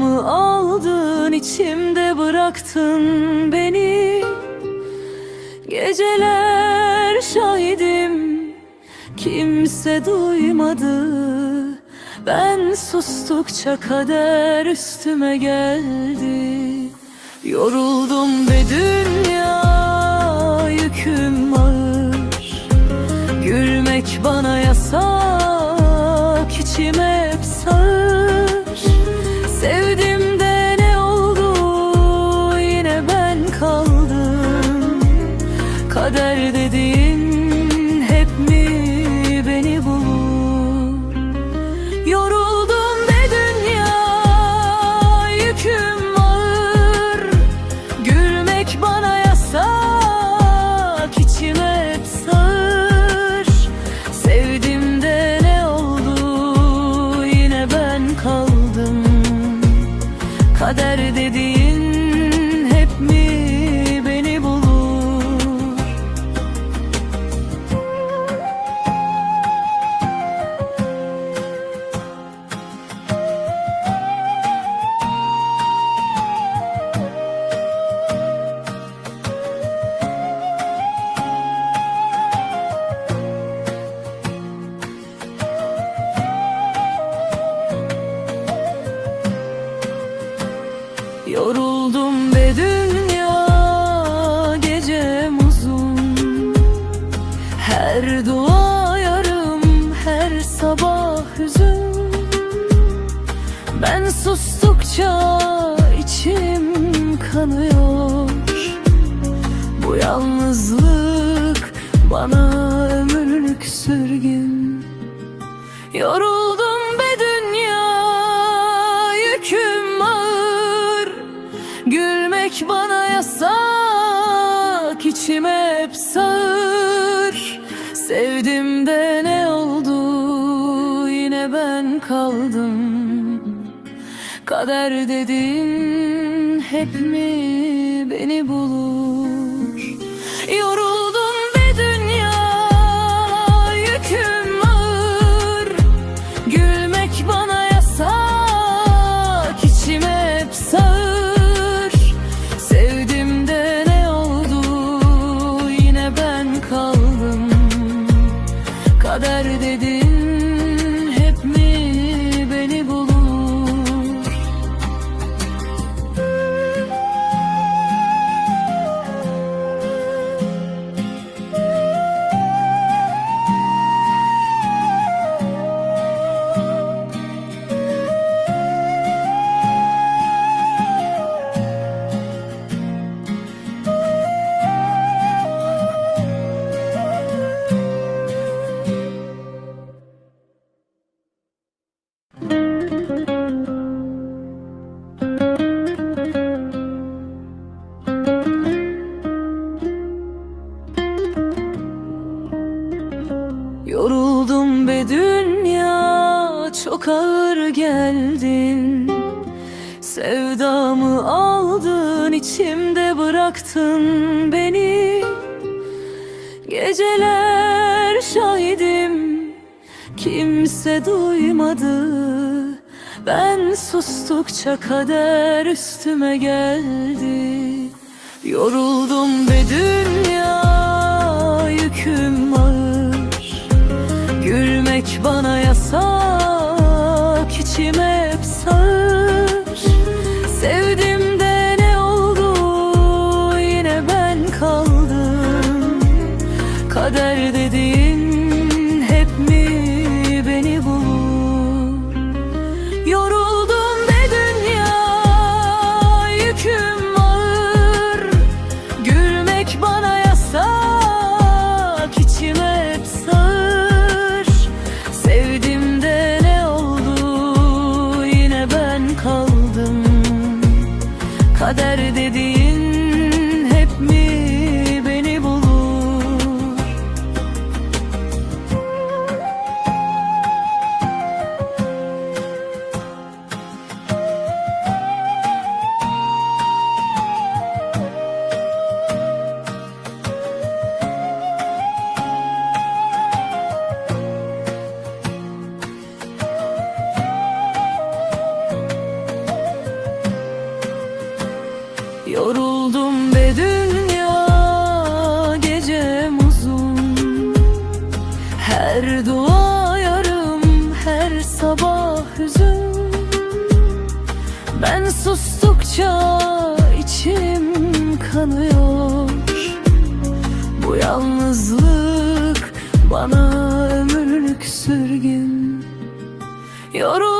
Sevdamı aldın içimde bıraktın beni? Geceler şahidim kimse duymadı. Ben sustukça kader üstüme geldi. Yoruldum be sustukça içim kanıyor. Bu yalnızlık bana ömürlük sürgün Yoruldum be dünya yüküm ağır. Gülmek bana yasak içime hep sağır. Sevdim de ne oldu yine ben kaldım Kader dedin hep mi beni bulur? Yoruldum çok ağır geldin. Sevdamı aldın içimde bıraktın beni. Geceler şahidim kimse duymadı. Ben sustukça kader üstüme geldi. Yoruldum be dünya yüküm ağır. Gülmek bana yasak Sevdim de ne oldu? Yine ben kaldım. Kader Yoruldum be dünya gecem uzun. Her dua yarım her sabah hüzün. Ben sustukça içim kanıyor. Bu yalnızlık bana ömürlük sürgün. Yoruldum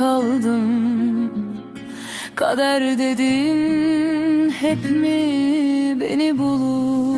kaldım. Kader dedin hep mi beni bulur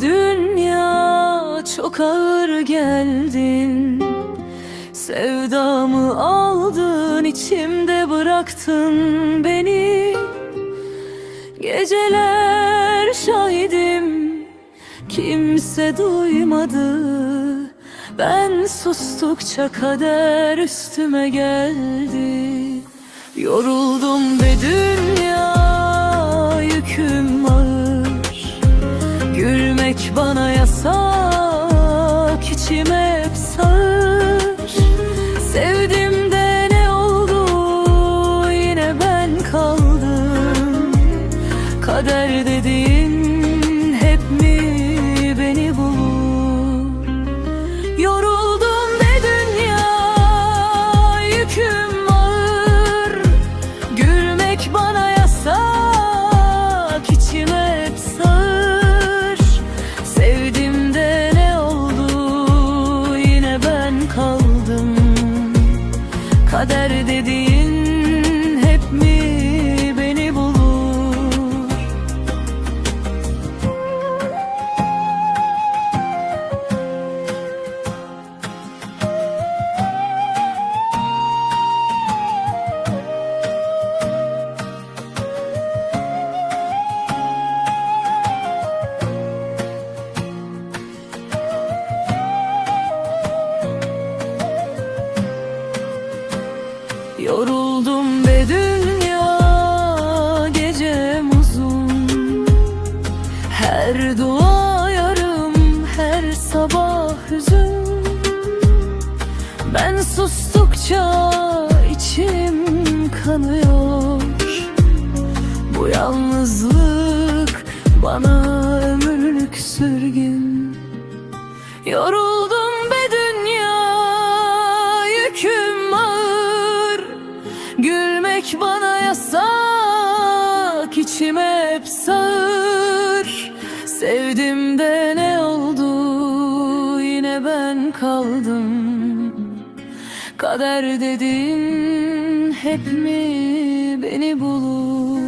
Dünya çok ağır geldin. Sevdamı aldın içimde bıraktın beni. Geceler şahidim kimse duymadı. Ben sustukça kader üstüme geldi. Yoruldum be dünya bana yasak Ben sustukça içim kanıyor. Bu yalnızlık bana ömürlük sürgün. Yoruldum be dünya yüküm ağır. Gülmek bana yasak içime hep sağır. Sevdim de ne oldu yine ben kaldım Kader dedin hep mi beni bulur